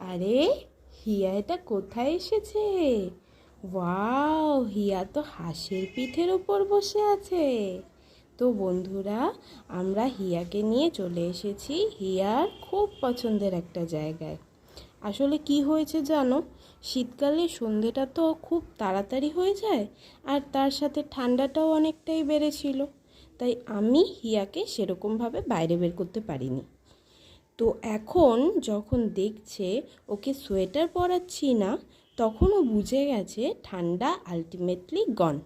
আরে, হিয়া এটা কোথায় এসেছে? ওয়াও, হিয়া তো হাঁসের পিঠের ওপর বসে আছে। তো বন্ধুরা, আমরা হিয়াকে নিয়ে চলে এসেছি হিয়ার খুব পছন্দের একটা জায়গায়। আসলে কি হয়েছে জানো? শীতকালে সন্ধেটা তো খুব তাড়াতাড়ি হয়ে যায় আর তার সাথে ঠান্ডাটাও অনেকটাই বেড়েছিল। তাই আমি হিয়াকে সেরকমভাবে বাইরে বের করতে পারিনি। তো এখন যখন দেখছে ওকে সোয়েটার পরাচ্ছি না তখন ও বুঝে গেছে ঠান্ডা আলটিমেটলি গন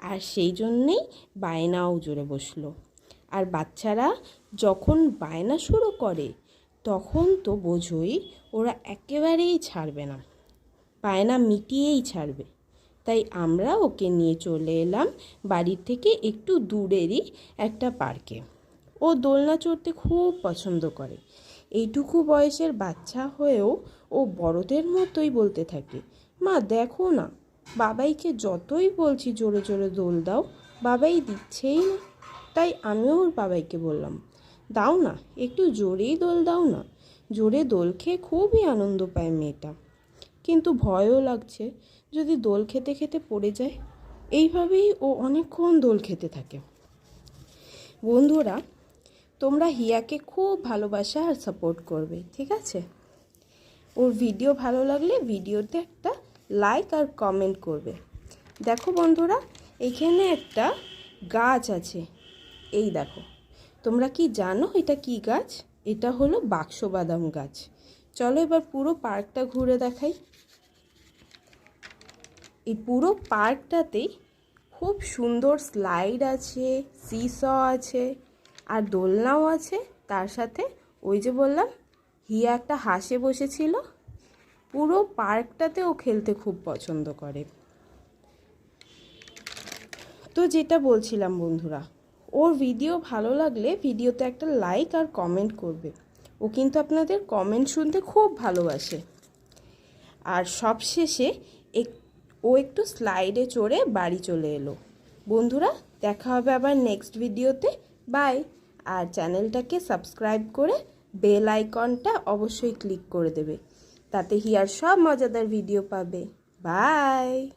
আর সেই জন্যেই বায়নাও জুড়ে বসল। আর বাচ্চারা যখন বায়না শুরু করে, তখন তো বোঝই ওরা একেবারেই ছাড়বে না। বায়না মিটিয়েই ছাড়বে। তাই আমরা ওকে নিয়ে চলে এলাম বাড়ির থেকে একটু দূরেরই একটা পার্কে। ও দোলনা চড়তে খুব পছন্দ করে। এইটুকু বয়সের বাচ্চা হয়েও ও বড়দের মতোই বলতে থাকে। মা, দেখো না, বাবাইকে যতই বলছি জোরে জোরে দোল দাও, বাবাই দিচ্ছেই না। তাই আমিও ওর বাবাইকে বললাম, দাও না, একটু জোরেই দোল দাও না। জোরে দোল খেয়ে খুবই আনন্দ পায় মেয়েটা। কিন্তু ভয়ও লাগছে যদি দোল খেতে খেতে পড়ে যায়। এইভাবেই ও অনেকক্ষণ দোল খেতে থাকে। বন্ধুরা তোমরা হিয়াকে খুব ভালোবাসা আর সাপোর্ট করবে, ঠিক আছে? ওর ভিডিও ভালো লাগলে ভিডিওতে একটা লাইক আর কমেন্ট করবে। দেখো বন্ধুরা, এখানে একটা গাছ আছে। এই দেখো, তোমরা কি জানো এটা কি গাছ? এটা হলো বাক্স বাদাম গাছ। চলো এবার পুরো পার্কটা ঘুরে দেখাই। এই পুরো পার্কটাতেই খুব সুন্দর স্লাইড আছে সিস আছে। আর দোলনাও আছে, তার সাথে ওই যে বললাম, হিয়া একটা হাসে বসেছিল। পুরো পার্কটাতে ও খেলতে খুব পছন্দ করে। তো যেটা বলছিলাম বন্ধুরা, ওর ভিডিও ভালো লাগলে ভিডিওতে একটা লাইক আর কমেন্ট করবে। ও কিন্তু আপনাদের কমেন্ট শুনতে খুব ভালোবাসে। আর সবশেষে এক, ও একটু স্লাইডে চড়ে বাড়ি চলে এলো। বন্ধুরা, দেখা হবে আবার নেক্সট ভিডিওতে বাই। আর চ্যানেলটাকে সাবস্ক্রাইব করে বেল আইকনটা অবশ্যই ক্লিক করে দেবে। তাতে হিয়ার সব মজাদার ভিডিও পাবে। বাই।